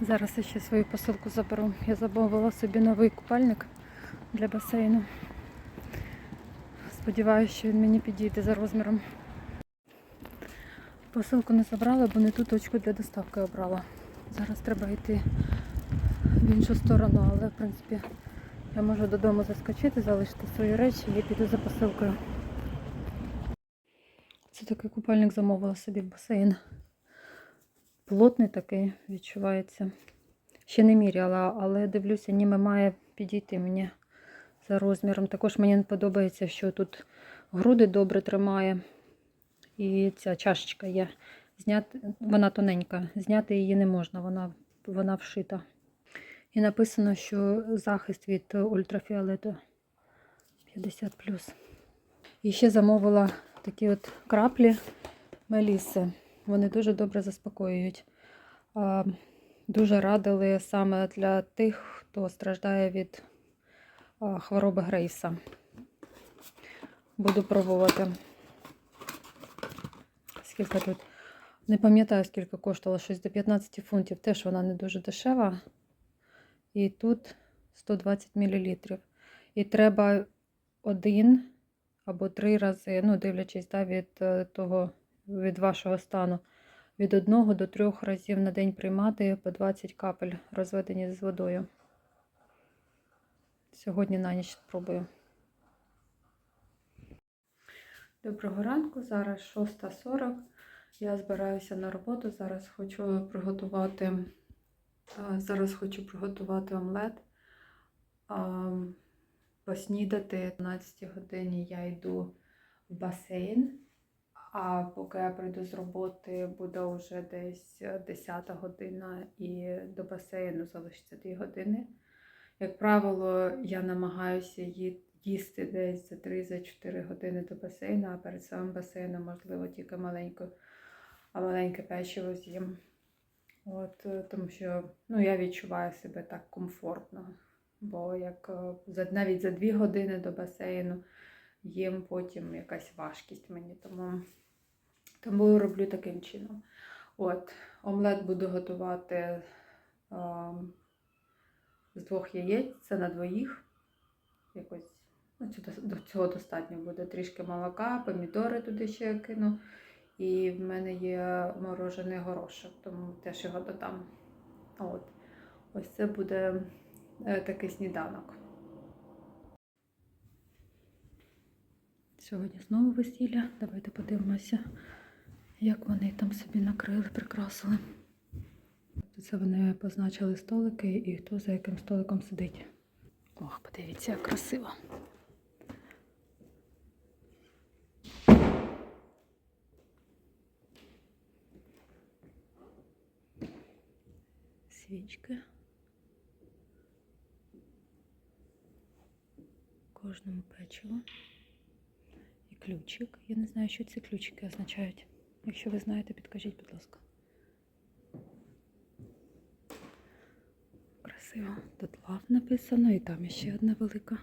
Зараз я ще свою посилку заберу. Я замовила собі новий купальник для басейну. Сподіваюся, що він мені підійде за розміром. Посилку не забрала, бо не ту точку для доставки обрала. Зараз треба йти в іншу сторону, але в принципі я можу додому заскочити, залишити свої речі і піду за посилкою. Це такий купальник замовила собі в басейн. Плотний такий відчувається. Ще не міряла, але дивлюся, ніби має підійти мені за розміром. Також мені не подобається, що тут груди добре тримає. І ця чашечка є. Зняти, вона тоненька, зняти її не можна, вона, вона вшита. І написано, що захист від ультрафіолету 50. І ще замовила такі от краплі Меліси. Вони дуже добре заспокоюють. Дуже радили саме для тих, хто страждає від хвороби Грейса. Буду пробувати. Скільки тут? Не пам'ятаю, скільки коштувало, щось до 15 фунтів. Теж вона не дуже дешева. І тут 120 мл. І треба один або три рази, ну, дивлячись да, від е, того, від вашого стану, від одного до трьох разів на день приймати по 20 капель, розведені з водою. Сьогодні на ніч спробую. Доброго ранку, зараз 6.40. Я збираюся на роботу. Зараз хочу приготувати. Зараз хочу приготувати омлет. Поснідати о 12 годині я йду в басейн. А поки я прийду з роботи, буде вже десь 10 година і до басейну залишиться 2 години. Як правило, я намагаюся їсти десь за 3-4 години до басейну, а перед самим басейном, можливо, тільки маленьку, а маленьке печиво з'їм. От, е, тому що ну, я відчуваю себе так комфортно. Бо як е, навіть за 2 години до басейну їм потім якась важкість мені. Тому, тому роблю таким чином. От, омлет буду готувати. ем, з двох яєць, це на двоїх. Якось ну, до цього достатньо буде. Трішки молока, помідори туди ще кину. І в мене є морожений горошок, тому теж його додам. От. Ось це буде е, такий сніданок. Сьогодні знову весілля. Давайте подивимося, як вони там собі накрили, прикрасили. Це вони позначили столики і хто за яким столиком сидить. Ох, подивіться, як красиво. Свічки. Кожному печиво. Ключик. Я не знаю, що ці ключики означають. Якщо ви знаєте, підкажіть, будь ласка. Красиво. Тут лав написано, і там ще одна велика.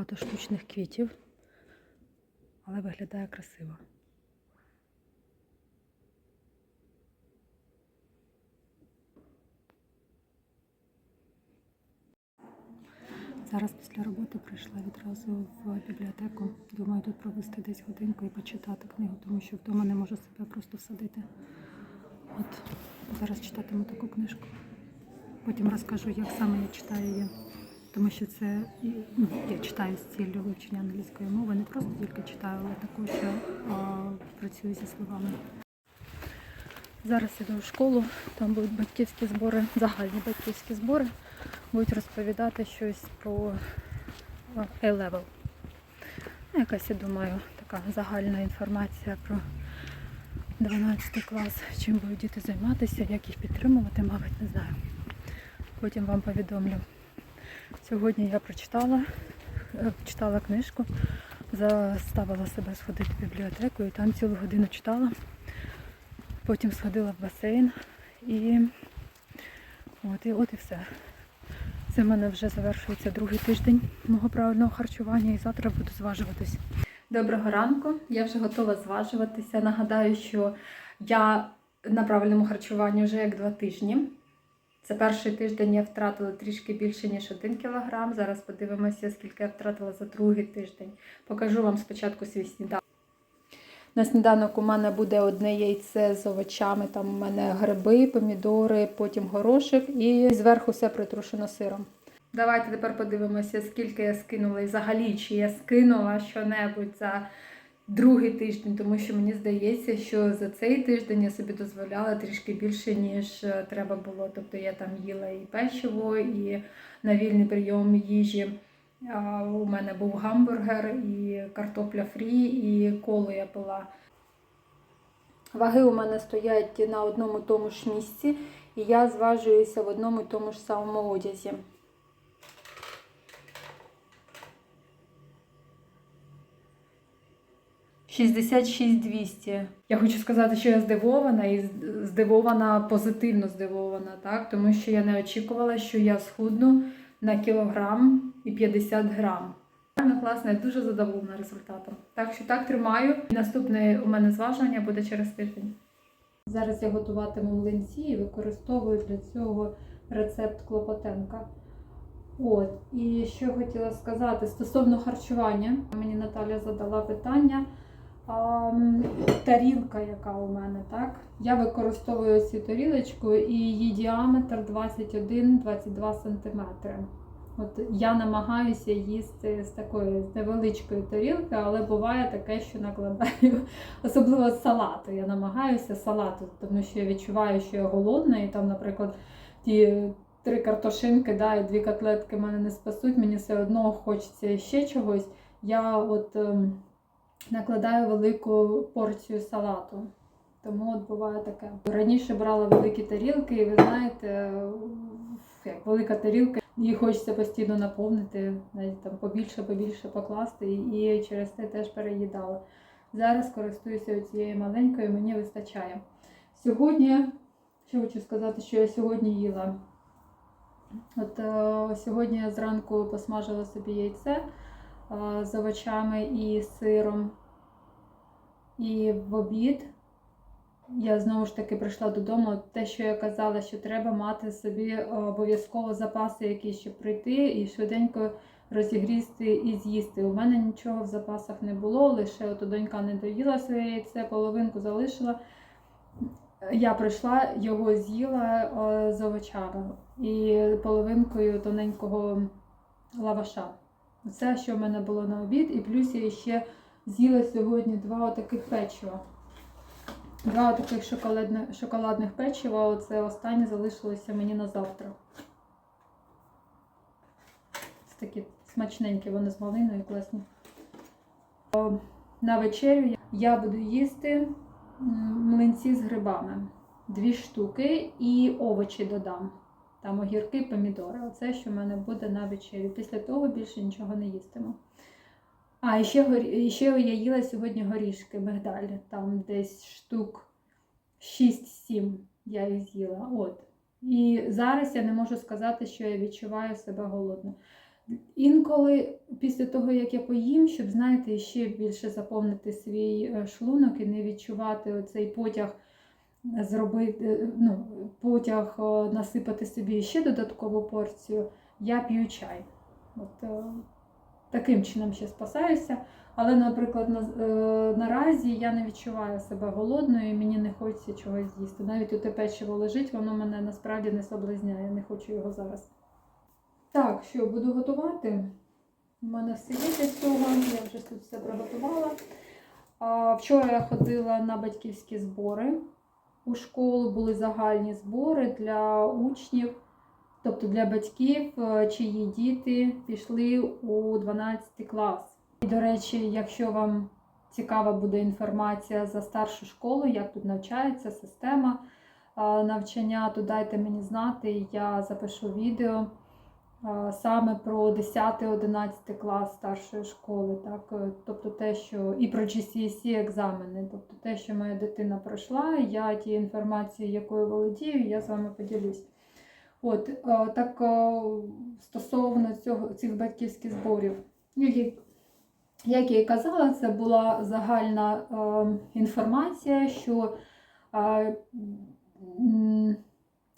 Багато штучних квітів, але виглядає красиво. Зараз після роботи прийшла відразу в бібліотеку. Думаю, тут провести десь годинку і почитати книгу, тому що вдома не можу себе просто всадити. От зараз читатиму таку книжку. Потім розкажу, як саме я читаю її. Тому що це ну, я читаю з ціллю вивчення англійської мови, не просто тільки читаю, але також працюю зі словами. Зараз іду в школу, там будуть батьківські збори, загальні батьківські збори. Будуть розповідати щось про A-level. Ну, якась, я думаю, така загальна інформація про 12 клас, чим будуть діти займатися, як їх підтримувати, мабуть, не знаю. Потім вам повідомлю. Сьогодні я прочитала, е, читала книжку, заставила себе сходити в бібліотеку і там цілу годину читала. потім сходила в басейн і от і, от і все. Це в мене вже завершується другий тиждень мого правильного харчування і завтра буду зважуватись. Доброго ранку, я вже готова зважуватися. Нагадаю, що я на правильному харчуванні вже як два тижні. Це перший тиждень я втратила трішки більше, ніж 1 кілограм. Зараз подивимося, скільки я втратила за другий тиждень. Покажу вам спочатку свій сніданок. На сніданок у мене буде одне яйце з овочами. Там у мене гриби, помідори, потім горошок і зверху все притрушено сиром. Давайте тепер подивимося, скільки я скинула і взагалі, чи я скинула що-небудь за другий тиждень, тому що мені здається, що за цей тиждень я собі дозволяла трішки більше, ніж е, треба було. Тобто я там їла і печиво, і на вільний прийом їжі. У мене був гамбургер, і картопля фрі, і колу я пила. Ваги у мене стоять на одному тому ж місці, і я зважуюся в одному і тому ж самому одязі. Шістдесят шість двісті. Я хочу сказати, що я здивована і здивована, позитивно здивована, так? Тому що я не очікувала, що я схудну на кілограм і 50 грам. Класно, я дуже задоволена результатом. Так що так тримаю. Наступне у мене зважування буде через тиждень. Зараз я готуватиму млинці і використовую для цього рецепт Клопотенка. От, і що хотіла сказати стосовно харчування, мені Наталя задала питання. Тарілка, яка у мене, так? Я використовую цю тарілочку і її діаметр 21-22 см. От я намагаюся їсти з такої з невеличкої тарілки, але буває таке, що накладаю, особливо з салату. Я намагаюся салату, тому що я відчуваю, що я голодна, і там, наприклад, ті три картошинки, да, і дві котлетки мене не спасуть, мені все одно хочеться ще чогось. Я от ем, накладаю велику порцію салату. Тому от буває таке. Раніше брала великі тарілки, і ви знаєте, як велика тарілка, її хочеться постійно наповнити, навіть там побільше, побільше покласти, і через це теж переїдала. Зараз користуюся цією маленькою, мені вистачає. Сьогодні, що хочу сказати, що я сьогодні їла. От е, сьогодні я зранку посмажила собі яйце е, з овочами і сиром. І в обід я знову ж таки прийшла додому. Те, що я казала, що треба мати собі е, обов'язково запаси якісь, щоб прийти і швиденько розігрісти і з'їсти. У мене нічого в запасах не було, лише от донька не доїла своє яйце, половинку залишила. Я прийшла, його з'їла е, з овочами і половинкою тоненького лаваша. Це, що в мене було на обід, і плюс я ще з'їла сьогодні два таких печива. Два таких шоколадних, шоколадних печива. Оце останнє залишилося мені на завтра. Це такі смачненькі, вони з малиною класні. На вечерю я буду їсти млинці з грибами. Дві штуки і овочі додам. Там огірки, помідори. Оце, що в мене буде на вечерю. Після того більше нічого не їстиму. А, і ще, і ще я їла сьогодні горішки, мигдаль. Там десь штук 6-7 я їх з'їла. От. І зараз я не можу сказати, що я відчуваю себе голодно. Інколи, після того, як я поїм, щоб, знаєте, ще більше заповнити свій е, шлунок і не відчувати оцей потяг зробити, ну, потяг е, насипати собі ще додаткову порцію, я п'ю чай. От, е, таким чином ще спасаюся. Але, наприклад, на, е, наразі я не відчуваю себе голодною і мені не хочеться чогось з'їсти. Навіть оте печиво лежить, воно мене насправді не соблазняє, не хочу його зараз. Так, що буду готувати? У мене все є для цього, я вже тут все приготувала. А, вчора я ходила на батьківські збори у школу, були загальні збори для учнів. Тобто для батьків, е, чиї діти пішли у 12 клас. І, до речі, якщо вам цікава буде інформація за старшу школу, як тут навчається система е, навчання, то дайте мені знати, я запишу відео саме про 10-11 клас старшої школи, так, е, тобто те, що і про GCSE екзамени, тобто те, що моя дитина пройшла, я ті інформації, якою володію, я з вами поділюсь. От, е, так е, стосовно цього, цих батьківських зборів, як я- і казала, це була загальна е, інформація, що,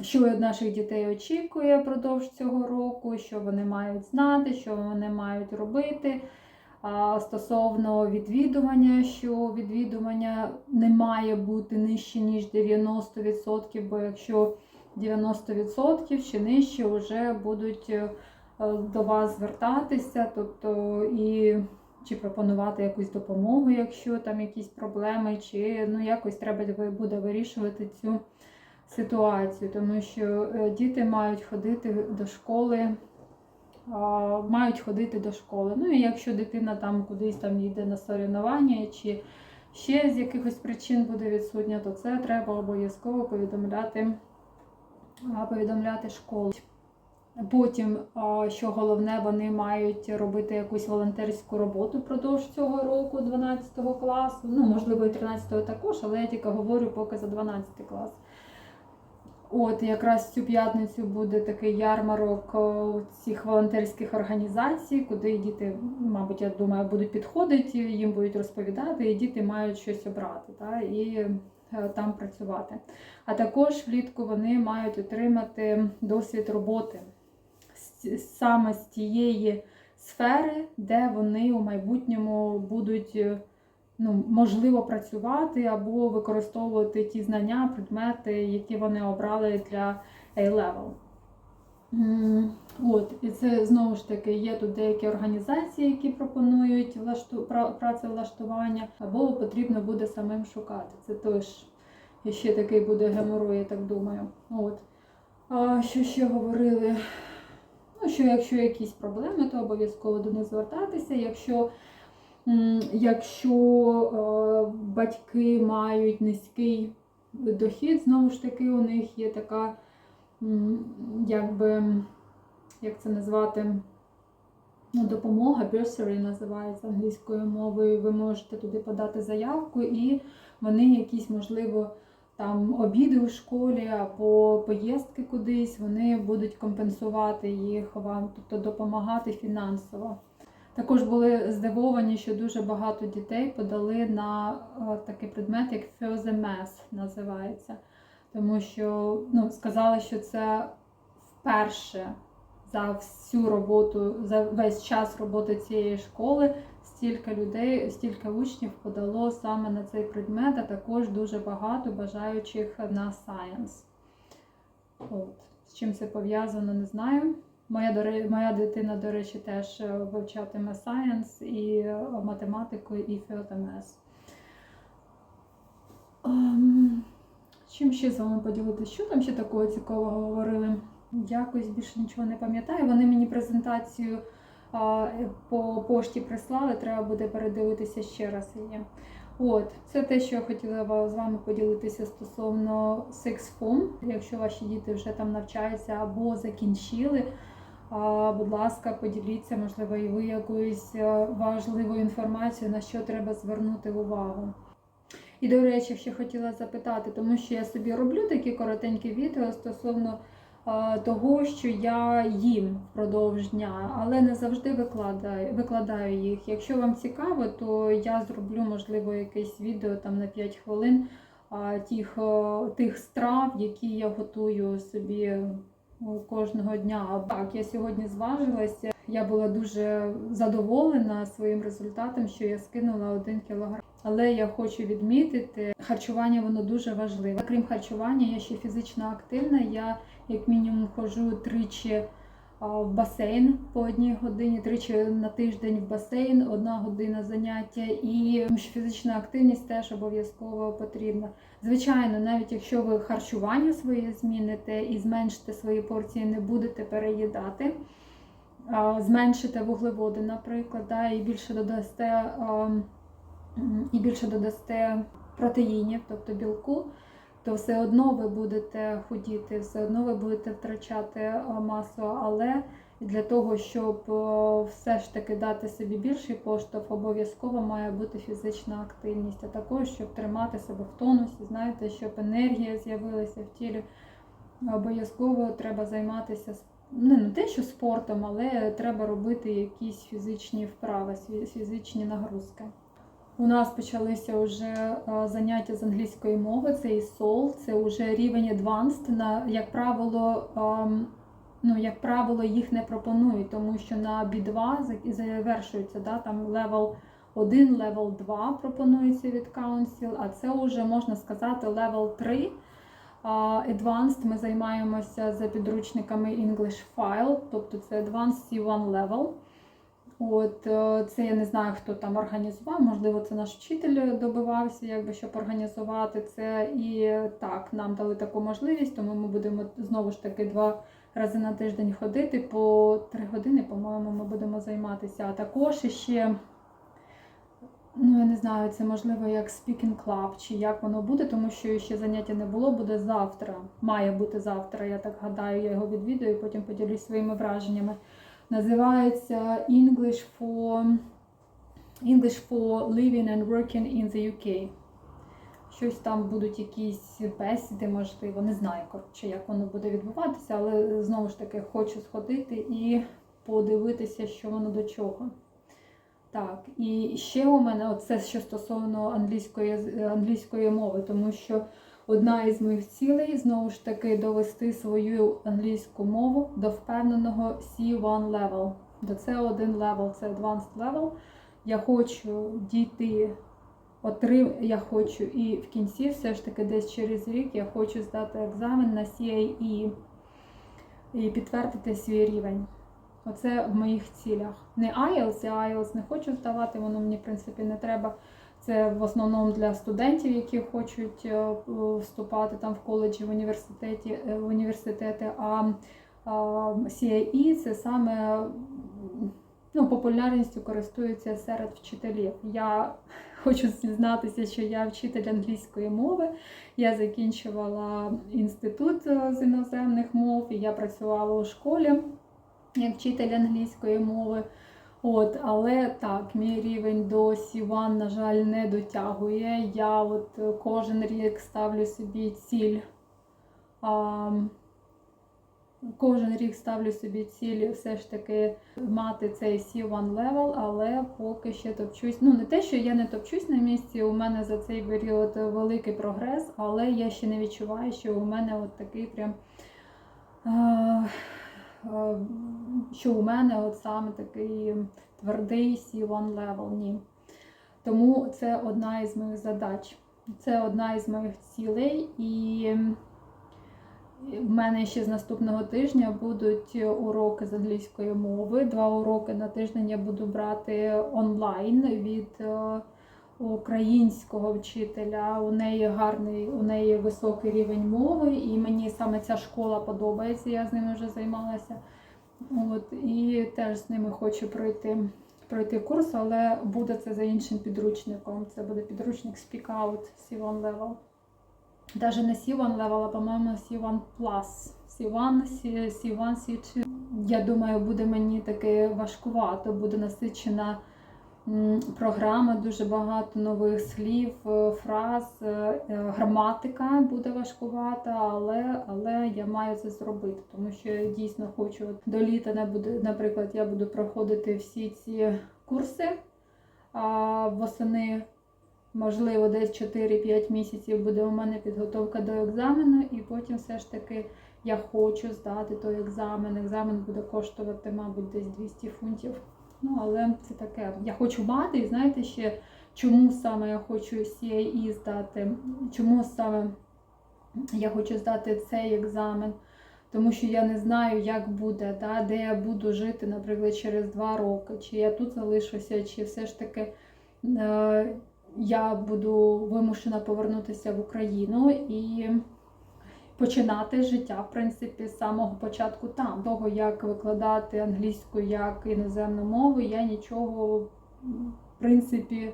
що від наших дітей очікує впродовж цього року, що вони мають знати, що вони мають робити. Стосовно відвідування, що відвідування не має бути нижче, ніж 90%, бо якщо 90% чи нижче вже будуть е, до вас звертатися, тобто і чи пропонувати якусь допомогу, якщо там якісь проблеми, чи ну якось треба буде вирішувати цю ситуацію, тому що е, діти мають ходити до школи. Мають ходити до школи. Ну і якщо дитина там кудись там йде на соревнування, чи ще з якихось причин буде відсутня, то це треба обов'язково повідомляти, повідомляти школу. Потім, що головне, вони мають робити якусь волонтерську роботу впродовж цього року, 12 класу. Ну, можливо, і 13 також, але я тільки говорю поки за 12 клас. От якраз цю п'ятницю буде такий ярмарок цих волонтерських організацій, куди діти, мабуть, я думаю, будуть підходити, їм будуть розповідати, і діти мають щось обрати та, і е, там працювати. А також влітку вони мають отримати досвід роботи саме з тієї сфери, де вони у майбутньому будуть е, ну, можливо працювати або використовувати ті знання, предмети, які вони обрали для A-Level. От, і це знову ж таки є тут деякі організації, які пропонують влашту... пра- працевлаштування, або потрібно буде самим шукати. Це теж ще такий буде геморой, я так думаю. От. А що ще говорили? Ну, що якщо якісь проблеми, то обов'язково до них звертатися. Якщо, якщо е, батьки мають низький дохід, знову ж таки, у них є така, якби, як це назвати, ну, допомога, bursary називається англійською мовою. Ви можете туди подати заявку, і вони якісь, можливо, там обіди у школі або поїздки кудись, вони будуть компенсувати їх вам, тобто допомагати фінансово. Також були здивовані, що дуже багато дітей подали на е, такий предмет, як Further Math називається. Тому що ну, сказали, що це вперше за всю роботу, за весь час роботи цієї школи стільки людей, стільки учнів подало саме на цей предмет, а також дуже багато бажаючих на Science. От. З чим це пов'язано, не знаю. Моя, моя дитина, до речі, теж е, вивчатиме Science і е, математику, і фіотемес. Ем, Чим ще з вами поділитися? Що там ще такого цікавого говорили? Якось більше нічого не пам'ятаю. Вони мені презентацію а, по пошті прислали, треба буде передивитися ще раз її. От, це те, що я хотіла з вами поділитися стосовно Form. Якщо ваші діти вже там навчаються або закінчили, будь ласка, поділіться, можливо, і ви якоюсь е, важливою інформацією, на що треба звернути увагу. І, до речі, ще хотіла запитати, тому що я собі роблю такі коротенькі відео стосовно того, що я їм впродовж дня, але не завжди викладаю, викладаю їх. Якщо вам цікаво, то я зроблю, можливо, якесь відео там на 5 хвилин тих, е, тих страв, які я готую собі е, кожного дня. Так, я сьогодні зважилася. Я була дуже задоволена своїм результатом, що я скинула один кілограм. Але я хочу відмітити, харчування воно дуже важливе. Крім харчування, я ще фізично активна. Я як мінімум ходжу тричі в басейн по одній годині, тричі на тиждень в басейн, одна година заняття, і фізична активність теж обов'язково потрібна. Звичайно, навіть якщо ви харчування своє зміните і зменшите свої порції, не будете переїдати. Зменшите вуглеводи, наприклад, да, і більше додасте і більше додасте протеїнів, тобто білку, то все одно ви будете худіти, все одно ви будете втрачати масу. Але для того, щоб е, все ж таки дати собі більший поштовх, обов'язково має бути фізична активність, а також щоб тримати себе в тонусі, знаєте, щоб енергія з'явилася в тілі. Обов'язково треба займатися ну, не те, що спортом, але треба робити якісь фізичні вправи, фізичні нагрузки. У нас почалися вже заняття з англійської мови, це і SOL, це вже рівень Advanced. На, як правило, ну, як правило, їх не пропонують, тому що на B2 завершується, да, там левел 1, левел 2 пропонується від Council, а це вже можна сказати левел 3. А, Advanced ми займаємося за підручниками English File, тобто це Advanced C1 level. От е, це я не знаю, хто там організував. Можливо, це наш вчитель добивався, якби щоб організувати це. І так, нам дали таку можливість, тому ми будемо знову ж таки два рази на тиждень ходити. По три години, по-моєму, ми будемо займатися. А також ще, ну я не знаю, це можливо як speaking club, чи як воно буде, тому що ще заняття не було, буде завтра. Має бути завтра, я так гадаю, я його відвідую, і потім поділюсь своїми враженнями. Називається English for English for Living and Working in the UK. Щось там будуть якісь бесіди, можливо, не знаю, коротше, як воно буде відбуватися, але знову ж таки хочу сходити і подивитися, що воно до чого. Так, і ще у мене оце що стосовно англійської, англійської мови, тому що одна із моїх цілей знову ж таки довести свою англійську мову до впевненого C1 level. До C1 level, це advanced level. Я хочу дійти, отрим, я хочу і в кінці, все ж таки, десь через рік я хочу здати екзамен на CAE і підтвердити свій рівень. Оце в моїх цілях. Не IELTS, я IELTS не хочу здавати, воно мені, в принципі, не треба. Це в основному для студентів, які хочуть е, вступати там в коледжі, в університеті, е, в університети. А CAE це саме ну, популярністю користується серед вчителів. Я хочу зізнатися, що я вчитель англійської мови. Я закінчувала інститут е, з іноземних мов, і я працювала у школі як вчитель англійської мови. От, але так, мій рівень до C1, на жаль, не дотягує. Я от е, кожен рік ставлю собі ціль. А, кожен рік ставлю собі ціль все ж таки мати цей C1 level, але поки ще топчусь. Ну, не те, що я не топчусь на місці, у мене за цей період великий прогрес, але я ще не відчуваю, що у мене от такий прям. А, що у мене от саме такий твердий C1 level, ні. Тому це одна із моїх задач. Це одна із моїх цілей, і в мене ще з наступного тижня будуть уроки з англійської мови. Два уроки на тиждень я буду брати онлайн від е, українського вчителя. У неї гарний, у неї високий рівень мови, і мені саме ця школа подобається. Я з ними вже займалася. От, і теж з ними хочу пройти пройти курс, але буде це за іншим підручником. Це буде підручник Speak Out C1 Level. Даже не C1 Level, а по-моєму C1 Plus. C1, C, C1, C2. Я думаю, буде мені таки важкувато, буде насичена програма, дуже багато нових слів, е, фраз, е, е, граматика буде важкувата, але, але я маю це зробити, тому що я дійсно хочу до літа не буде, наприклад, я буду проходити всі ці курси а восени. Можливо, десь 4-5 місяців буде у мене підготовка до екзамену, і потім все ж таки я хочу здати той екзамен. Екзамен буде коштувати, мабуть, десь 200 фунтів. Ну, але це таке. Я хочу мати, і знаєте ще, чому саме я хочу CAE здати? Чому саме я хочу здати цей екзамен? Тому що я не знаю, як буде, да, де я буду жити, наприклад, через два роки, чи я тут залишуся, чи все ж таки е, я буду вимушена повернутися в Україну і починати життя, в принципі, з самого початку там. Того, як викладати англійську як іноземну мову, я нічого, в принципі,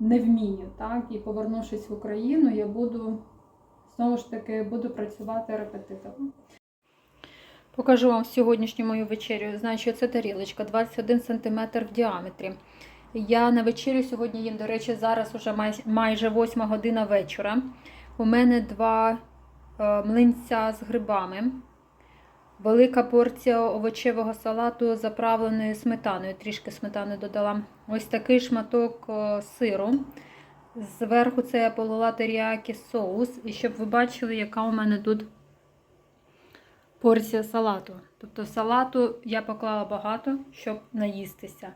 не вмію. Так? І повернувшись в Україну, я буду знову ж таки буду працювати репетитором. Покажу вам сьогоднішню мою вечерю. Значить, це тарілочка 21 см в діаметрі. Я на вечерю сьогодні їм, до речі, зараз уже май- майже 8 година вечора. У мене два млинця з грибами, велика порція овочевого салату заправленої сметаною. Трішки сметани додала. Ось такий шматок е, сиру. Зверху це я полила теріякі соус. І щоб ви бачили, яка у мене тут порція салату. Тобто салату я поклала багато, щоб наїстися.